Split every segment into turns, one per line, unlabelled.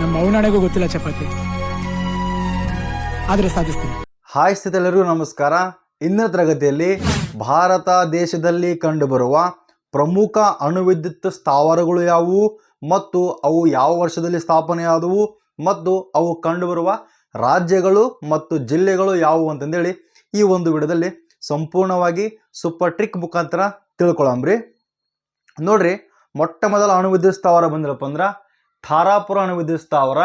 ನಮ್ಮ ಗೊತ್ತಿಲ್ಲ ಚಪಾತಿ. ಆದ್ರೆ ಸಾಧಿಸ್ತೀನಿ.
ಹಾಯ್ ಸ್ಥಿತಿಯಲ್ಲರಿಗೂ ನಮಸ್ಕಾರ. ಇಂದಿನ ತರಗತಿಯಲ್ಲಿ ಭಾರತ ದೇಶದಲ್ಲಿ ಕಂಡುಬರುವ ಪ್ರಮುಖ ಅಣುವಿದ್ಯುತ್ ಸ್ಥಾವರಗಳು ಯಾವುವು ಮತ್ತು ಅವು ಯಾವ ವರ್ಷದಲ್ಲಿ ಸ್ಥಾಪನೆಯಾದವು ಮತ್ತು ಅವು ಕಂಡುಬರುವ ರಾಜ್ಯಗಳು ಮತ್ತು ಜಿಲ್ಲೆಗಳು ಯಾವುವು ಅಂತಂದೇಳಿ ಈ ಒಂದು ವಿಡದಲ್ಲಿ ಸಂಪೂರ್ಣವಾಗಿ ಸೂಪರ್ ಟ್ರಿಕ್ ಮುಖಾಂತರ ತಿಳ್ಕೊಳಂಬ್ರಿ. ನೋಡ್ರಿ, ಮೊಟ್ಟ ಮೊದಲ ಅಣುವಿದ್ಯುತ್ ಸ್ಥಾವರ ಬಂದಿರಪ್ಪ ಅಂದ್ರ ಥಾರಾಪುರ ಅಣುವಿದ್ಯುತ್ ಸ್ಥಾವರ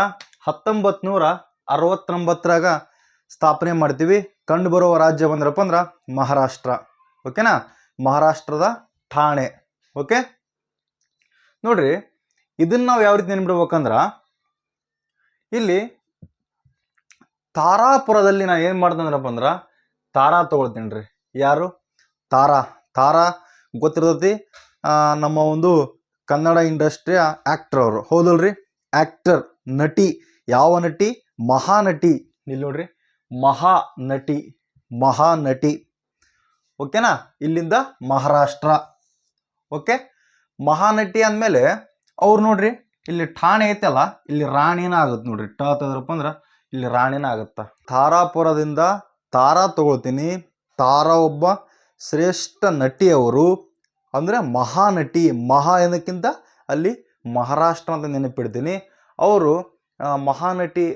ಹತ್ತೊಂಬತ್ತು ನೂರ ಅರವತ್ತೊಂಬತ್ತರಾಗ ಸ್ಥಾಪನೆ ಮಾಡ್ತೀವಿ. ಕಂಡುಬರುವ ರಾಜ್ಯ ಬಂದ್ರಪ್ಪ ಅಂದ್ರೆ ಮಹಾರಾಷ್ಟ್ರ. ಓಕೆನಾ? ಮಹಾರಾಷ್ಟ್ರದ ಠಾಣೆ. ಓಕೆ? ನೋಡ್ರಿ, ಇದನ್ನು ನಾವು ಯಾವ ರೀತಿ ನೆನ್ಬಿಡ್ಬೇಕಂದ್ರ, ಇಲ್ಲಿ ತಾರಾಪುರದಲ್ಲಿ ನಾನು ಏನು ಮಾಡ್ತಂದ್ರಪ್ಪ ಅಂದ್ರೆ, ತಾರಾ ತೊಗೊಳ್ತೀನಿ ರೀ. ಯಾರು? ತಾರಾ. ತಾರಾ ಗೊತ್ತಿರ್ತೈತಿ. ನಮ್ಮ ಒಂದು ಕನ್ನಡ ಇಂಡಸ್ಟ್ರಿಯ ಆಕ್ಟರ್ ಅವರು. ಹೌದಲ್ರಿ? ಆಕ್ಟರ್ ನಟಿ, ಯಾವ ನಟಿ? ಮಹಾನಟಿ ಇಲ್ಲಿ ನೋಡ್ರಿ. ಮಹಾ ನಟಿ ಮಹಾನಟಿ ಓಕೆನಾ ಇಲ್ಲಿಂದ ಮಹಾರಾಷ್ಟ್ರ. ಓಕೆ ಮಹಾನಟಿ ಅಂದಮೇಲೆ ಅವ್ರು ನೋಡ್ರಿ, ಇಲ್ಲಿ ಠಾಣೆ ಐತಲ್ಲ, ಇಲ್ಲಿ ರಾಣಿನ ಆಗುತ್ತೆ ನೋಡ್ರಿ. ಟ ತೆಗೆದ್ರಪ್ಪ ಅಂದ್ರೆ ಇಲ್ಲಿ ರಾಣಿನ ಆಗುತ್ತ. ತಾರಾಪುರದಿಂದ ತಾರಾ ತಗೊಳ್ತೀನಿ. ತಾರಾ ಒಬ್ಬ ಶ್ರೇಷ್ಠ ನಟಿ ಅವರು. ಅಂದರೆ ಮಹಾನಟಿ ಮಹಾ ಏನಕ್ಕಿಂತ? ಅಲ್ಲಿ ಮಹಾರಾಷ್ಟ್ರ ಅಂತ ನೆನಪಿಡ್ತೀನಿ. ಅವರು ಮಹಾನಟಿ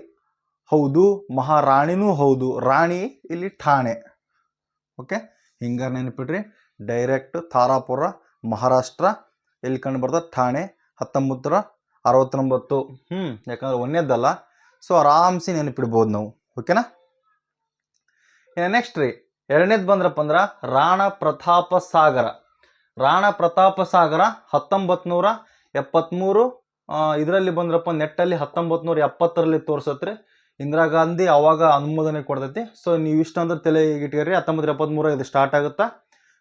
ಹೌದು ಮಹಾರಾಣಿನೂ ಹೌದು. ರಾಣಿ ಇಲ್ಲಿ ಠಾಣೆ. ಓಕೆ? ಹಿಂಗಾರೆ ನೆನಪಿಡ್ರಿ. ಡೈರೆಕ್ಟ್ ತಾರಾಪುರ, ಮಹಾರಾಷ್ಟ್ರ, ಎಲ್ಲಿ ಕಂಡು ಬರ್ತದೆ ಠಾಣೆ ಹತ್ತೊಂಬತ್ತರ ಅರವತ್ತೊಂಬತ್ತು. ಹ್ಞೂ ಯಾಕಂದ್ರೆ ಒಂದೇದಲ್ಲ. ಸೊ, ಆರಾಮ್ಸಿ ನೆನಪಿಡ್ಬೋದು ನಾವು. ಓಕೆನಾ? ನೆಕ್ಸ್ಟ್ ರೀ. ಎರಡನೇದು ಬಂದ್ರಪ್ಪ ಅಂದ್ರೆ ರಾಣ ಪ್ರತಾಪ ಸಾಗರ. ರಾಣ ಪ್ರತಾಪ ಸಾಗರ ಹತ್ತೊಂಬತ್ತು ನೂರ ಎಪ್ಪತ್ತ್ಮೂರು ಇದರಲ್ಲಿ ಬಂದ್ರಪ್ಪ ನೆಟ್ಟಲ್ಲಿ ಹತ್ತೊಂಬತ್ತು ನೂರ ಎಪ್ಪತ್ತರಲ್ಲಿ ತೋರ್ಸತ್ರಿ. ಇಂದಿರಾ ಗಾಂಧಿ ಅವಾಗ ಅನುಮೋದನೆ ಕೊಡ್ತೈತಿ. ಸೊ ನೀವು ಇಷ್ಟು ಅಂದ್ರೆ ತಲೆ ಇಟ್ಕೊರಿ ಹತ್ತೊಂಬತ್ತು ಎಪ್ಪತ್ತ್ಮೂರ ಇದು ಸ್ಟಾರ್ಟ್ ಆಗುತ್ತಾ?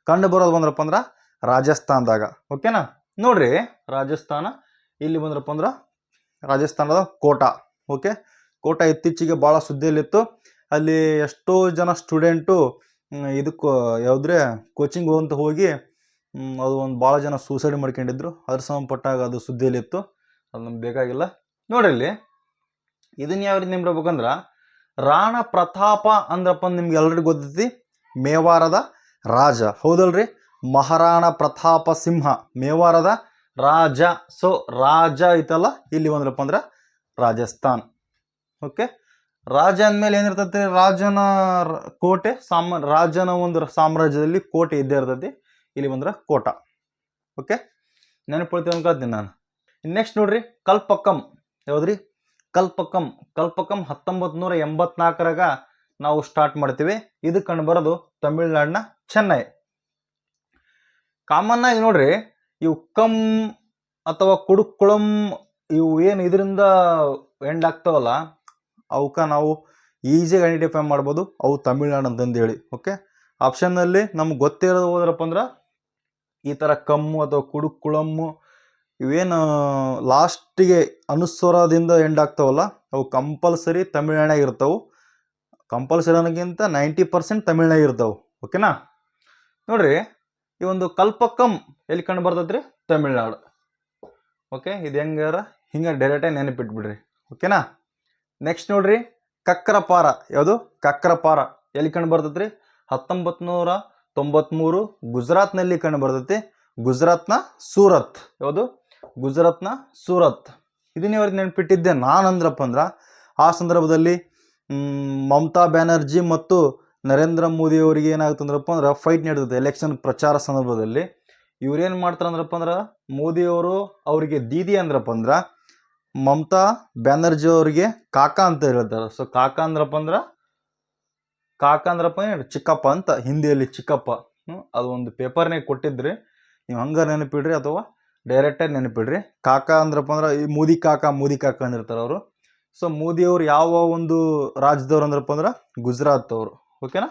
ಕಂಡು ಬರೋದು ಬಂದ್ರಪ್ಪ ಅಂದ್ರೆ ರಾಜಸ್ಥಾನದಾಗ. ಓಕೆನಾ ನೋಡ್ರಿ, ರಾಜಸ್ಥಾನ. ಇಲ್ಲಿ ಬಂದ್ರಪ್ಪ ಅಂದ್ರೆ ರಾಜಸ್ಥಾನದ ಕೋಟಾ. ಓಕೆ ಕೋಟಾ ಇತ್ತೀಚೆಗೆ ಭಾಳ ಸುದ್ದಿಯಲ್ಲಿತ್ತು. ಅಲ್ಲಿ ಎಷ್ಟೋ ಜನ ಸ್ಟೂಡೆಂಟು ಇದಕ್ಕೂ, ಯಾವುದ್ರೆ ಕೋಚಿಂಗ್ ಹೋಗಂತ ಹೋಗಿ ಅದು ಒಂದು ಭಾಳ ಜನ ಸೂಸೈಡ್ ಮಾಡ್ಕೊಂಡಿದ್ರು. ಅದ್ರ ಸಂಬಂಧಪಟ್ಟಾಗ ಅದು ಸುದ್ದಿಯಲ್ಲಿತ್ತು. ಅದು ನಮ್ಗೆ ಬೇಕಾಗಿಲ್ಲ. ನೋಡಿರಲಿ ಇದನ್ನ ಯಾವ ರೀತಿ ನೆನ್ಬಿಡ್ಬೇಕಂದ್ರ ರಾಣ ಪ್ರತಾಪ ಅಂದ್ರಪ್ಪ ನಿಮ್ಗೆ ಎಲ್ರಿಗೂ ಗೊತ್ತೈತಿ? ಮೇವಾರದ ರಾಜ. ಹೌದಲ್ರಿ? ಮಹಾರಾಣ ಪ್ರತಾಪ ಸಿಂಹ. ಮೇವಾರದ ರಾಜ. ಸೊ ರಾಜ ಐತಲ್ಲ? ಇಲ್ಲಿ ಬಂದ್ರಪ್ಪ ಅಂದ್ರೆ ರಾಜಸ್ಥಾನ್. ಓಕೆ ರಾಜ ಅಂದಮೇಲೆ ಏನಿರ್ತೈತಿ? ರಾಜನ ಕೋಟೆ, ಸಾಮ, ರಾಜನ ಒಂದು ಸಾಮ್ರಾಜ್ಯದಲ್ಲಿ ಕೋಟೆ ಇದ್ದೇ ಇರ್ತೈತಿ. ಇಲ್ಲಿ ಬಂದ್ರೆ ಕೋಟ. ಓಕೆ? ನೆನಪುಳ್ತೀವಿ ಅನ್ಕೊಳ್ತೀನಿ ನಾನು. ನೆಕ್ಸ್ಟ್ ನೋಡ್ರಿ ಕಲ್ಪಕ್ಕಂ ಯಾವ್ದ್ರಿ? ಕಲ್ಪಕ್ಕಂ ಕಲ್ಪಕಂ ಹತ್ತೊಂಬತ್ತು ನೂರ ನಾವು ಸ್ಟಾರ್ಟ್ ಮಾಡ್ತೀವಿ. ಇದು ಕಂಡು ಬರೋದು ತಮಿಳ್ನಾಡಿನ ಚೆನ್ನೈ. ಕಾಮನ್ ಆಗಿ ನೋಡ್ರಿ, ಇವು ಕಂ ಅಥವಾ ಕುಡುಕುಳಂ ಇವು ಏನು ಇದರಿಂದ ಎಂಡ್ ಆಗ್ತಾವಲ್ಲ ಅವಕ್ಕ ನಾವು ಈಸಿಯಾಗಿ ಐಡೆಂಟಿಫೈ ಮಾಡ್ಬೋದು. ಅವು ತಮಿಳ್ನಾಡು ಅಂತಂದು ಹೇಳಿ ಓಕೆ ಆಪ್ಷನ್ನಲ್ಲಿ ನಮ್ಗೆ ಗೊತ್ತಿರೋದು ಹೋದ್ರಪ್ಪ ಅಂದ್ರೆ ಈ ಥರ ಕಮ್ಮು ಅಥವಾ ಕುಡುಕುಳಮ್ಮು ಇವೇನು ಲಾಸ್ಟಿಗೆ ಅನುಸ್ವರದಿಂದ ಎಂಡ್ ಆಗ್ತಾವಲ್ಲ, ಅವು ಕಂಪಲ್ಸರಿ ತಮಿಳ್ನಾಡ್ಯಾಗ ಇರ್ತವೆ. ಕಂಪಲ್ಸರಿ ಅನ್ನೋಕ್ಕಿಂತ ನೈಂಟಿ ಪರ್ಸೆಂಟ್ ತಮಿಳ್ನಾಗ ಇರ್ತಾವೆ. ಓಕೆನಾ ನೋಡ್ರಿ, ಈ ಒಂದು ಕಲ್ಪಕಂ ಎಲ್ಲಿ ಕಂಡು ಬರ್ತೈತ್ರಿ? ತಮಿಳ್ನಾಡು. ಓಕೆ ಇದು ಹೆಂಗಾರ? ಹಿಂಗೆ ಡೈರೆಕ್ಟಾಗಿ ನೆನಪಿಟ್ಬಿಡ್ರಿ. ಓಕೆನಾ ನೆಕ್ಸ್ಟ್ ನೋಡ್ರಿ, ಕಕ್ರಪಾರ. ಯಾವುದು? ಕಕ್ರಪಾರ. ಎಲ್ಲಿ ಕಂಡು ಬರ್ತೈತ್ರಿ? ಹತ್ತೊಂಬತ್ತು ನೂರ ತೊಂಬತ್ತ್ಮೂರು ಗುಜರಾತ್ನಲ್ಲಿ ಕಂಡು ಬರ್ತೈತಿ ಗುಜರಾತ್ನ ಸೂರತ್. ಯಾವುದು? ಗುಜರಾತ್ನ ಸೂರತ್. ಇದನ್ನೇ ಅವ್ರಿಗೆ ನೆನ್ಪಿಟ್ಟಿದ್ದೆ. ನಾನು ಅಂದ್ರಪ್ಪ ಅಂದ್ರೆ ಆ ಸಂದರ್ಭದಲ್ಲಿ ಮಮತಾ ಬ್ಯಾನರ್ಜಿ ಮತ್ತು ನರೇಂದ್ರ ಮೋದಿ ಅವರಿಗೆ ಏನಾಗುತ್ತಂದ್ರಪ್ಪ ಅಂದ್ರೆ ಫೈಟ್ ನಡೆದಿದೆ ಎಲೆಕ್ಷನ್ ಪ್ರಚಾರ ಸಂದರ್ಭದಲ್ಲಿ. ಇವ್ರೇನು ಮಾಡ್ತಾರೆ ಅಂದ್ರಪ್ಪ ಅಂದ್ರೆ ಮೋದಿಯವರು ಅವರಿಗೆ ದೀದಿ ಅಂದ್ರಪ್ಪ ಅಂದ್ರೆ ಮಮತಾ ಬ್ಯಾನರ್ಜಿ ಅವರಿಗೆ ಕಾಕಾ ಅಂತ ಹೇಳ್ತಾರೆ. ಸೊ ಕಾಕ ಅಂದ್ರಪ್ಪ ಅಂದ್ರೆ ಕಾಕ ಅಂದ್ರಪ್ಪ ಏನು ಚಿಕ್ಕಪ್ಪ ಅಂತ, ಹಿಂದಿಯಲ್ಲಿ ಚಿಕ್ಕಪ್ಪ. ಅದು ಒಂದು ಪೇಪರ್ನಾಗ ಕೊಟ್ಟಿದ್ರಿ. ನೀವು ಹಂಗೆ ನೆನಪಿಡ್ರಿ ಅಥವಾ ಡೈರೆಕ್ಟಾಗಿ ನೆನಪಿಡ್ರಿ. ಕಾಕ ಅಂದ್ರಪ್ಪ ಅಂದ್ರೆ ಈ ಮೋದಿ ಕಾಕ ಮೋದಿ ಕಾಕ ಅಂದಿರ್ತಾರೆ ಅವರು. ಸೊ ಮೋದಿಯವರು ಯಾವ ಒಂದು ರಾಜ್ಯದವ್ರು ಅಂದ್ರಪ್ಪ ಅಂದ್ರೆ ಗುಜರಾತ್ ಅವರು. ಓಕೆನಾ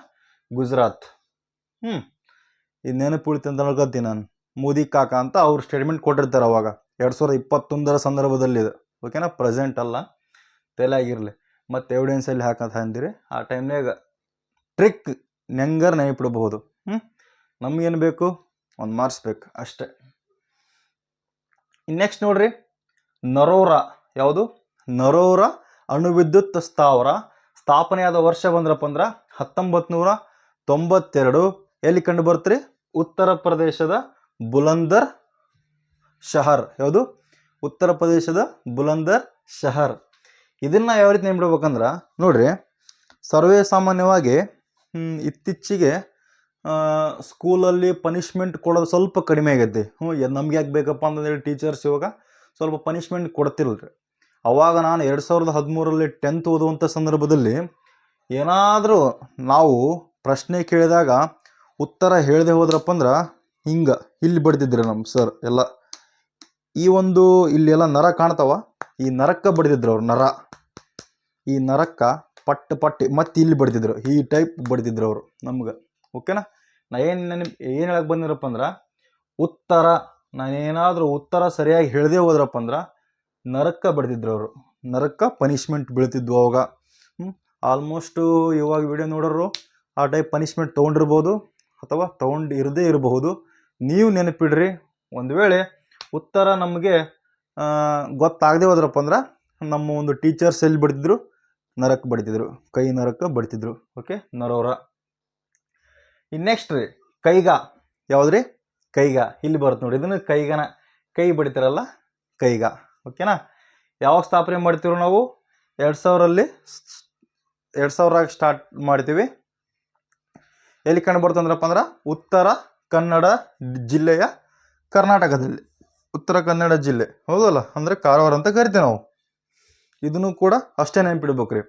ಗುಜರಾತ್. ಹ್ಞೂ ಇದು ನೆನಪು ಉಳಿತು ಅಂತ ನೋಡ್ಕೊತೀನಿ ನಾನು. ಮೋದಿ ಕಾಕ ಅಂತ ಅವ್ರು ಸ್ಟೇಟ್ಮೆಂಟ್ ಕೊಟ್ಟಿರ್ತಾರೆ ಅವಾಗ. ಎರಡು ಸಾವಿರದ ಇಪ್ಪತ್ತೊಂದರ ಸಂದರ್ಭದಲ್ಲಿ ಇದು. ಓಕೆನಾ ಪ್ರೆಸೆಂಟ್ ಅಲ್ಲ. ತಲೆ ಆಗಿರಲಿ ಮತ್ತು ಎವಿಡೆನ್ಸಲ್ಲಿ ಹಾಕಂತ ಅಂದಿರಿ. ಆ ಟೈಮ್ನಾಗ ಟ್ರಿಕ್ ನೆಂಗರ್ ನೆನಪಿಡಬಹುದು ಹ್ಞೂ ನಮಗೇನು ಬೇಕು? ಒಂದು ಮಾರ್ಕ್ಸ್ ಬೇಕು ಅಷ್ಟೇ. ನೆಕ್ಸ್ಟ್ ನೋಡ್ರಿ. ನರೋರಾ. ಯಾವುದು? ನರೋರ ಅಣುವಿದ್ಯುತ್ ಸ್ಥಾವರ. ಸ್ಥಾಪನೆಯಾದ ವರ್ಷ ಬಂದ್ರಪ್ಪ ಅಂದ್ರೆ ಹತ್ತೊಂಬತ್ತು ನೂರ ತೊಂಬತ್ತೆರಡು. ಎಲ್ಲಿ ಕಂಡು ಬರ್ತ್ರಿ? ಉತ್ತರ ಪ್ರದೇಶದ ಬುಲಂದರ್ ಶಹರ್. ಯಾವುದು? ಉತ್ತರ ಪ್ರದೇಶದ ಬುಲಂದರ್ ಶಹರ್. ಇದನ್ನು ಯಾವ ರೀತಿ ನೆನ್ಬಿಡ್ಬೇಕಂದ್ರೆ ನೋಡ್ರಿ, ಸರ್ವೇ ಸಾಮಾನ್ಯವಾಗಿ ಇತ್ತೀಚೆಗೆ ಸ್ಕೂಲಲ್ಲಿ ಪನಿಷ್ಮೆಂಟ್ ಕೊಡೋದು ಸ್ವಲ್ಪ ಕಡಿಮೆ ಆಗೈತಿ. ಹ್ಞೂ ನಮ್ಗೆ ಯಾಕೆ ಬೇಕಪ್ಪ ಅಂತಂದೇಳಿ ಟೀಚರ್ಸ್ ಇವಾಗ ಸ್ವಲ್ಪ ಪನಿಷ್ಮೆಂಟ್ ರೀ ಅವಾಗ ನಾನು ಎರಡು ಸಾವಿರದ ಹದಿಮೂರರಲ್ಲಿ ಟೆಂತ್ ಓದುವಂಥ ಸಂದರ್ಭದಲ್ಲಿ ಏನಾದರೂ ನಾವು ಪ್ರಶ್ನೆ ಕೇಳಿದಾಗ ಉತ್ತರ ಹೇಳದೆ ಹೋದ್ರಪ್ಪ ಅಂದ್ರೆ ಹಿಂಗೆ, ಇಲ್ಲಿ ಬಡ್ದಿದ್ರು ನಮ್ಮ ಸರ್ ಎಲ್ಲ. ಈ ಒಂದು ಇಲ್ಲಿ ಎಲ್ಲ ನರ ಕಾಣ್ತಾವ, ಈ ನರಕ್ಕೆ ಬಡ್ದಿದ್ರು ಅವ್ರು ನರ. ಈ ನರಕ್ಕ ಪಟ್ ಪಟ್ಟಿ ಮತ್ತೆ ಇಲ್ಲಿ ಬಡ್ತಿದ್ರು. ಈ ಟೈಪ್ ಬಡ್ದಿದ್ರು ಅವರು ನಮ್ಗೆ. ಓಕೆನಾ ನಾ? ಏನು ನೆನಪು, ಏನು ಹೇಳಕ್ಕೆ ಬಂದಿರಪ್ಪ ಅಂದ್ರೆ, ಉತ್ತರ, ನಾನೇನಾದರೂ ಉತ್ತರ ಸರಿಯಾಗಿ ಹೇಳದೆ ಹೋದ್ರಪ್ಪ ಅಂದ್ರೆ, ನರಕ ಬಡ್ದಿದ್ರು ಅವರು. ನರಕ ಪನಿಷ್ಮೆಂಟ್ ಬೀಳ್ತಿದ್ವು ಅವಾಗ. ಆಲ್ಮೋಸ್ಟು ಇವಾಗ ವಿಡಿಯೋ ನೋಡೋರು ಆ ಟೈಪ್ ಪನಿಷ್ಮೆಂಟ್ ತೊಗೊಂಡಿರ್ಬೋದು ಅಥವಾ ತೊಗೊಂಡು ಇರದೇ ಇರಬಹುದು. ನೀವು ನೆನಪಿಡ್ರಿ. ಒಂದು ವೇಳೆ ಉತ್ತರ ನಮಗೆ ಗೊತ್ತಾಗದೆ ಹೋದ್ರಪ್ಪ ಅಂದ್ರೆ, ನಮ್ಮ ಒಂದು ಟೀಚರ್ಸ್ ಎಲ್ಲಿ ಬಡ್ತಿದ್ರು? ನರಕ್ಕೆ ಬಡಿತಿದ್ರು, ಕೈ ನರಕ ಬಡಿತಿದ್ರು. ಓಕೆ ನರೋರ. ಇನ್ನು ನೆಕ್ಸ್ಟ್ ರೀ, ಕೈಗ. ಯಾವ್ದ್ರಿ? ಕೈಗ. ಇಲ್ಲಿ ಬರುತ್ತೆ ನೋಡಿ ಇದನ್ನು ಕೈಗನ, ಕೈ ಬಡಿತಾರಲ್ಲ, ಕೈಗ. ಓಕೆನಾ ಯಾವಾಗ ಸ್ಥಾಪನೆ ಮಾಡ್ತೀವಿ ನಾವು? ಎರಡು ಸಾವಿರಲ್ಲಿ ಎರಡು ಸಾವಿರ ಸ್ಟಾರ್ಟ್ ಮಾಡ್ತೀವಿ. ಎಲ್ಲಿ ಕಂಡು ಬರ್ತಂದ್ರಪ್ಪ ಅಂದ್ರೆ, ಉತ್ತರ ಕನ್ನಡ ಜಿಲ್ಲೆಯ ಕರ್ನಾಟಕದಲ್ಲಿ. ಉತ್ತರ ಕನ್ನಡ ಜಿಲ್ಲೆ. ಹೌದಲ್ಲ? ಅಂದರೆ ಕಾರವಾರ ಅಂತ ಕರಿತೀವಿ ನಾವು. ಇದನ್ನು ಕೂಡ ಅಷ್ಟೇ ನೆನ್ಪಿಡ್ಬೇಕ್ರಿ.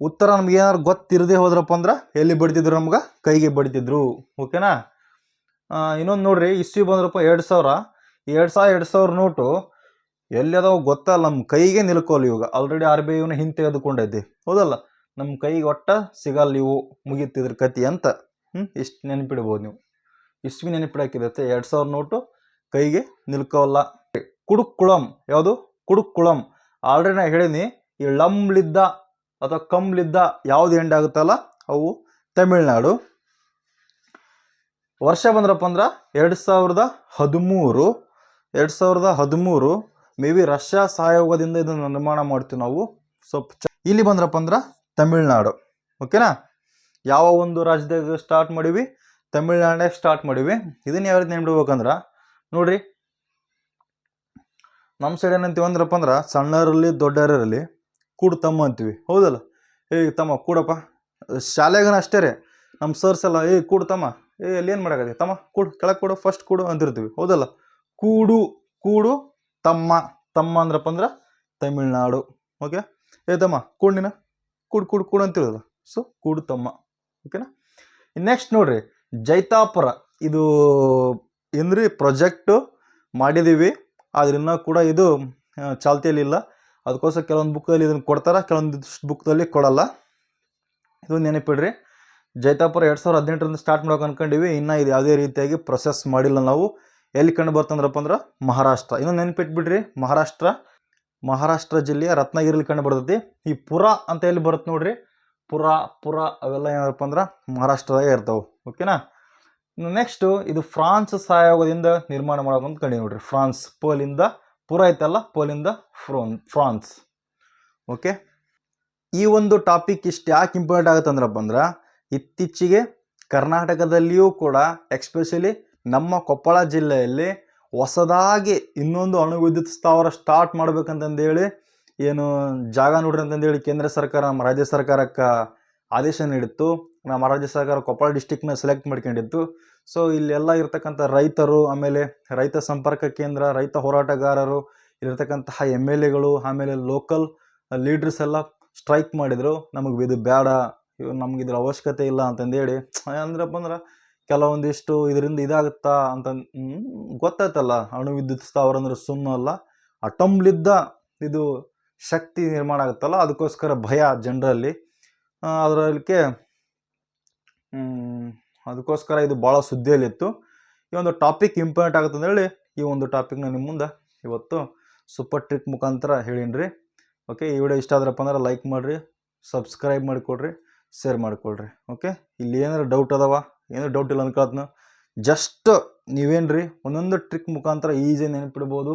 ಉತ್ತರ ನಮ್ಗೆ ಏನಾದ್ರು ಗೊತ್ತಿರದೆ ಹೋದ್ರಪ್ಪ ಅಂದ್ರೆ ಎಲ್ಲಿ ಬಡಿತಿದ್ರು ನಮ್ಗೆ? ಕೈಗೆ ಬಡಿತಿದ್ರು. ಓಕೆನಾ? ಇನ್ನೊಂದು ನೋಡ್ರಿ ಇಸ್ವಿ ಬಂದ್ರಪ್ಪ ಎರಡು ಸಾವಿರ. ಎರಡು ಸಾವಿರ ಎರಡು ಸಾವಿರ ನೋಟು. ಎಲ್ಲಿ ಅದಾವೆ ಗೊತ್ತಲ್ಲ ನಮ್ಮ ಕೈಗೆ ನಿಲ್ಕೋಲ್ಲ ಇವಾಗ. ಆಲ್ರೆಡಿ ಆರ್ ಬಿ ಐನ ಹಿಂದೆ ತೆಗೆದುಕೊಂಡೈತಿ. ಹೌದಲ್ಲ? ನಮ್ಮ ಕೈಗೆ ಒಟ್ಟ ಸಿಗಲ್ಲ ಇವು. ಮುಗೀತಿದ್ರ ಕತಿ ಅಂತ. ಹ್ಞೂ ಇಷ್ಟು ನೆನಪಿಡ್ಬೋದು ನೀವು. ಇಸ್ವಿ ನೆನಪಿಡಾಕಿರುತ್ತೆ ಎರಡು ಸಾವಿರ ನೋಟು ಕೈಗೆ ನಿಲ್ಕೋಲ್ಲ. ಕುಡುಕುಳಂ ಯಾವುದು? ಕುಡುಕುಳಂ ಆಲ್ರೆಡಿ ನಾ ಹೇಳೀನಿ, ಈ ಲಂಬ್ಲಿದ್ದ ಅಥವಾ ಕಮ್ಲಿದ್ದ ಯಾವುದು ಎಂಡ್ ಆಗುತ್ತಲ್ಲ, ಅವು ತಮಿಳ್ನಾಡು. ವರ್ಷ ಬಂದ್ರಪ್ಪ ಅಂದ್ರೆ ಎರಡು ಸಾವಿರದ ಹದಿಮೂರು, ಎರಡು ಸಾವಿರದ ಹದಿಮೂರು ಮೇ ಬಿ ರಷ್ಯಾ ಸಹಯೋಗದಿಂದ ಇದನ್ನು ನಿರ್ಮಾಣ ಮಾಡ್ತೀವಿ ನಾವು. ಚ ಇಲ್ಲಿ ಬಂದ್ರಪ್ಪ ಅಂದ್ರೆ ತಮಿಳ್ನಾಡು. ಓಕೆನಾ ಯಾವ ಒಂದು ರಾಜ್ಯದಾಗ ಸ್ಟಾರ್ಟ್ ಮಾಡೀವಿ? ತಮಿಳ್ನಾಡಾಗ ಸ್ಟಾರ್ಟ್ ಮಾಡೀವಿ. ಇದನ್ನು ಯಾವ ರೀತಿ ನೆನ್ಬಿಡ್ಬೇಕಂದ್ರೆ, ನೋಡ್ರಿ ನಮ್ಮ ಸೈಡ್ ಏನಂತೀವಿ ಅಂದ್ರಪ್ಪ ಅಂದ್ರೆ ಸಣ್ಣರಲ್ಲಿ ದೊಡ್ಡರಲ್ಲಿ ಕೂಡು ತಮ್ಮ ಅಂತೀವಿ. ಹೌದಲ್ಲ? ಏ ತಮ್ಮ ಕೂಡಪ್ಪ. ಶಾಲೆಗನ ಅಷ್ಟೇ ರೀ. ನಮ್ಮ ಸರ್ಸ್ ಎಲ್ಲ ಏ ಕೂಡು ತಮ್ಮ. ಏ ಅಲ್ಲಿ ಏನು ಮಾಡಕತ್ತಿ? ತಮ್ಮ, ಕೂಡು, ಕೆಳಗೆ ಕೂಡು ಫಸ್ಟ್ ಕೂಡು ಅಂತಿರ್ತೀವಿ ಹೌದಲ್ಲ? ಕೂಡು ಕೂಡು, ತಮ್ಮ. ತಮ್ಮ ಅಂದ್ರಪ್ಪ ಅಂದ್ರೆ ತಮಿಳ್ನಾಡು. ಓಕೆ? ಏ ತಮ್ಮ ಕೂಡಿನ ಕೂಡು ಕೂಡು ಕೂಡು ಅಂತಿರೋದಲ್ಲ ಸೊ, ಕೂಡು, ತಮ್ಮ. ಓಕೆನಾ? ನೆಕ್ಸ್ಟ್ ನೋಡ್ರಿ, ಜೈತಾಪುರ. ಇದು ಏನ್ರಿ, ಪ್ರೊಜೆಕ್ಟು ಮಾಡಿದ್ದೀವಿ ಆದ್ರೆ ಇನ್ನೂ ಕೂಡ ಇದು ಚಾಲ್ತಿಯಲ್ಲಿ ಚಾಲ್ತಿಯಲ್ಲಿಲ್ಲ ಅದಕ್ಕೋಸ್ಕರ ಕೆಲವೊಂದು ಬುಕ್ಕಲ್ಲಿ ಇದನ್ನು ಕೊಡ್ತಾರೆ ಕೆಲವೊಂದು ಬುಕ್ದಲ್ಲಿ ಕೊಡಲ್ಲ. ಇದು ನೆನಪಿಡ್ರಿ ಜೈತಾಪುರ ಎರಡು ಸಾವಿರದ ಹದಿನೆಂಟರಿಂದ ಸ್ಟಾರ್ಟ್ ಮಾಡೋಕೆ ಅಂದ್ಕೊಂಡಿವಿ ಇನ್ನೂ ಇದು ಯಾವುದೇ ರೀತಿಯಾಗಿ ಪ್ರೊಸೆಸ್ ಮಾಡಿಲ್ಲ ನಾವು. ಎಲ್ಲಿ ಕಂಡು ಬರ್ತಂದ್ರಪ್ಪ ಅಂದ್ರೆ ಮಹಾರಾಷ್ಟ್ರ. ಇನ್ನೊಂದು ನೆನಪಿಟ್ಬಿಡ್ರಿ ಮಹಾರಾಷ್ಟ್ರ. ಮಹಾರಾಷ್ಟ್ರ ಜಿಲ್ಲೆಯ ರತ್ನಗಿರಿಲಿ ಕಂಡು ಬರ್ತೈತಿ. ಈ ಪುರ ಅಂತ ಎಲ್ಲಿ ಬರುತ್ತೆ ನೋಡ್ರಿ. ಪುರ ಪುರ ಅವೆಲ್ಲ ಏನಪ್ಪ ಅಂದ್ರೆ ಮಹಾರಾಷ್ಟ್ರದಾಗೆ ಇರ್ತಾವೆ. ಓಕೆನಾ ಇನ್ನು ನೆಕ್ಸ್ಟು ಇದು ಫ್ರಾನ್ಸ್ ಸಹಯೋಗದಿಂದ ನಿರ್ಮಾಣ ಮಾಡೋಕಂತ ಕಂಡು ನೋಡ್ರಿ. ಫ್ರಾನ್ಸ್, ಪೋಲಿಂದ ಪೂರ ಐತಲ್ಲ, ಪೋಲಿಂದ ಫ್ರೋನ್, ಫ್ರಾನ್ಸ್. ಓಕೆ ಈ ಒಂದು ಟಾಪಿಕ್ ಇಷ್ಟು ಯಾಕೆ ಇಂಪಾರ್ಟೆಂಟ್ ಆಗುತ್ತೆ ಅಂದ್ರಪ್ಪ ಅಂದ್ರೆ ಇತ್ತೀಚೆಗೆ ಕರ್ನಾಟಕದಲ್ಲಿಯೂ ಕೂಡ ಎಕ್ಸ್ಪೆಷಲಿ ನಮ್ಮ ಕೊಪ್ಪಳ ಜಿಲ್ಲೆಯಲ್ಲಿ ಹೊಸದಾಗಿ ಇನ್ನೊಂದು ಅಣು ವಿದ್ಯುತ್ ಸ್ಥಾವರ ಸ್ಟಾರ್ಟ್ ಮಾಡ್ಬೇಕಂತಂದೇಳಿ ಏನು ಜಾಗ ನೋಡ್ರಿ ಅಂತಂದೇಳಿ ಕೇಂದ್ರ ಸರ್ಕಾರ, ನಮ್ಮ ರಾಜ್ಯ ಸರ್ಕಾರಕ್ಕೆ ಆದೇಶ ನೀಡಿತ್ತು. ನಮ್ಮ ರಾಜ್ಯ ಸರ್ಕಾರ ಕೊಪ್ಪಳ ಡಿಸ್ಟಿಕ್ನ ಸೆಲೆಕ್ಟ್ ಮಾಡ್ಕೊಂಡಿತ್ತು. ಸೊ ಇಲ್ಲೆಲ್ಲ ಇರ್ತಕ್ಕಂಥ ರೈತರು, ಆಮೇಲೆ ರೈತ ಸಂಪರ್ಕ ಕೇಂದ್ರ, ರೈತ ಹೋರಾಟಗಾರರು ಇಲ್ಲಿರ್ತಕ್ಕಂತಹ ಎಂ ಎಲ್ ಎಗಳು, ಆಮೇಲೆ ಲೋಕಲ್ ಲೀಡ್ರಸ್ ಎಲ್ಲ ಸ್ಟ್ರೈಕ್ ಮಾಡಿದರು. ನಮಗೆ ಇದು ಬೇಡ ನಮ್ಗೆ ಇದ್ರ ಅವಶ್ಯಕತೆ ಇಲ್ಲ ಅಂತಂದೇಳಿ. ಅಂದ್ರಪ್ಪ ಅಂದ್ರೆ ಕೆಲವೊಂದಿಷ್ಟು ಇದರಿಂದ ಇದಾಗುತ್ತಾ ಅಂತ ಗೊತ್ತಾಯ್ತಲ್ಲ. ಅಣು ವಿದ್ಯುತ್ ಸ್ಥಾವರ ಅಂದ್ರೆ ಸುಮ್ಮನೆ ಅಲ್ಲ ಅಟಂಬ್ಲಿದ್ದ ಇದು ಶಕ್ತಿ ನಿರ್ಮಾಣ ಆಗುತ್ತಲ್ಲ, ಅದಕ್ಕೋಸ್ಕರ ಭಯ ಜನರಲ್ಲಿ. ಅದರಲ್ಲಿಕ್ಕೆ ಅದಕ್ಕೋಸ್ಕರ ಇದು ಭಾಳ ಸುದ್ದಿಯಲ್ಲಿತ್ತು. ಈ ಒಂದು ಟಾಪಿಕ್ ಇಂಪಾರ್ಟೆಂಟ್ ಆಗುತ್ತೆ ಅಂತೇಳಿ ಈ ಒಂದು ಟಾಪಿಕ್ನ ನಿಮ್ಮ ಮುಂದೆ ಇವತ್ತು ಸೂಪರ್ ಟ್ರಿಕ್ ಮುಖಾಂತರ ಹೇಳೀನಿ ಓಕೆ ಈ ವಿಡಿಯೋ ಇಷ್ಟ ಆದ್ರಪ್ಪ ಅಂದ್ರೆ ಲೈಕ್ ಮಾಡಿರಿ ಸಬ್ಸ್ಕ್ರೈಬ್ ಮಾಡಿಕೊಡ್ರಿ ಶೇರ್ ಮಾಡಿಕೊಡ್ರಿ. ಓಕೆ ಇಲ್ಲಿ ಏನಾರು ಡೌಟ್ ಅದಾವ ಏನೂ ಡೌಟ್ ಇಲ್ಲ ಅನ್ಕೊಳ್ತನ ಜಸ್ಟ್ ನೀವೇನು ರೀ ಒಂದೊಂದು ಟ್ರಿಕ್ ಮುಖಾಂತರ ಈಸಿ ನೆನಪಿಡ್ಬೋದು.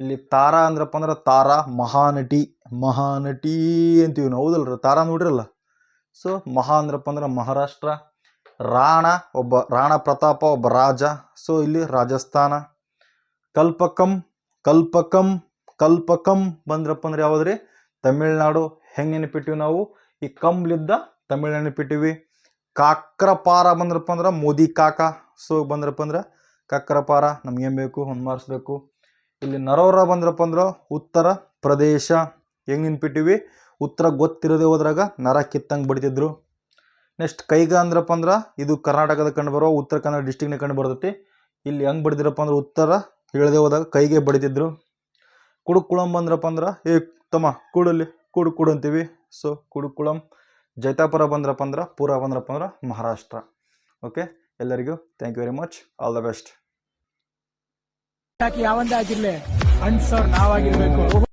ಇಲ್ಲಿ ತಾರಾ ಅಂದ್ರಪ್ಪ ಅಂದ್ರೆ ತಾರಾ ಮಹಾನಟಿ ಮಹಾನಟಿ ಅಂತೀವಿ ನಾವು. ಹೌದಲ್ರಿ, ತಾರಾ ನೋಡಿರಲ್ಲ. ಸೊ ಮಹಾ ಅಂದ್ರಪ್ಪ ಅಂದ್ರೆ ಮಹಾರಾಷ್ಟ್ರ ರಾಣ, ಒಬ್ಬ ರಾಣ ಪ್ರತಾಪ, ಒಬ್ಬ ರಾಜ. ಸೊ ಇಲ್ಲಿ ರಾಜಸ್ಥಾನ. ಕಲ್ಪಕಂ ಕಲ್ಪಕಂ ಕಲ್ಪಕಂ ಬಂದ್ರಪ್ಪ ಅಂದ್ರೆ ಯಾವ್ದ್ರಿ? ತಮಿಳ್ನಾಡು. ಹೆಂಗೆ ನೆನಪಿಟ್ಟಿವಿ ನಾವು? ಈ ಕಂಬ್ಲಿದ್ದ ತಮಿಳ್ ನೆನಪಿಟ್ಟಿವಿ. ಕಾಕ್ರಪಾರ ಬಂದ್ರಪ್ಪ ಅಂದ್ರೆ ಮೋದಿ ಕಾಕ. ಸೊ ಬಂದ್ರಪ್ಪ ಅಂದ್ರೆ ಕಕ್ರಪಾರ. ನಮ್ಗೇನು ಬೇಕು? ಬೇಕು. ಇಲ್ಲಿ ನರೋರ ಬಂದ್ರಪ್ಪ ಅಂದ್ರೆ ಉತ್ತರ ಪ್ರದೇಶ. ಹೆಂಗೆ ನೆನ್ಪಿಟ್ಟಿವಿ? ಉತ್ತರ ಗೊತ್ತಿರದೆ ಹೋದ್ರಾಗ ನರ ಕಿತ್ತಂಗೆ ಬಡಿತಿದ್ರು. ನೆಕ್ಸ್ಟ್ ಕೈಗ ಅಂದ್ರಪ್ಪ ಅಂದ್ರೆ ಇದು ಕರ್ನಾಟಕದ ಕಂಡು ಬರೋ, ಉತ್ತರ ಕನ್ನಡ ಡಿಸ್ಟಿಕ್ನ ಕಂಡು ಬರ್ತೈತಿ. ಇಲ್ಲಿ ಹೆಂಗೆ ಬಡಿದಿರಪ್ಪ ಅಂದ್ರೆ ಉತ್ತರ, ಹೇಳದೆ ಹೋದಾಗ ಕೈಗೆ ಬಡಿತಿದ್ರು. ಕುಡುಕುಳಂ ಬಂದ್ರಪ್ಪ ಅಂದ್ರೆ, ಏ ತಮ್ಮ ಕೂಡಲ್ಲಿ ಕೂಡು ಕೂಡು ಅಂತೀವಿ. ಸೊ ಕುಡುಕುಳಂ ಜೈತಾಪುರ ಬಂದ್ರಪ್ಪ ಅಂದ್ರೆ, ಪೂರ ಬಂದ್ರಪ್ಪ ಅಂದ್ರೆ ಮಹಾರಾಷ್ಟ್ರ. ಓಕೆ ಎಲ್ಲರಿಗೂ thank you very much all the best
ಯಾವಂದಾಗಿರ್ಲಿ ಯಾವಂದೇ ಆಗಿರ್ಲಿ ಅನ್ಸೋರ್ ನಾವಾಗಿರ್ಬೇಕು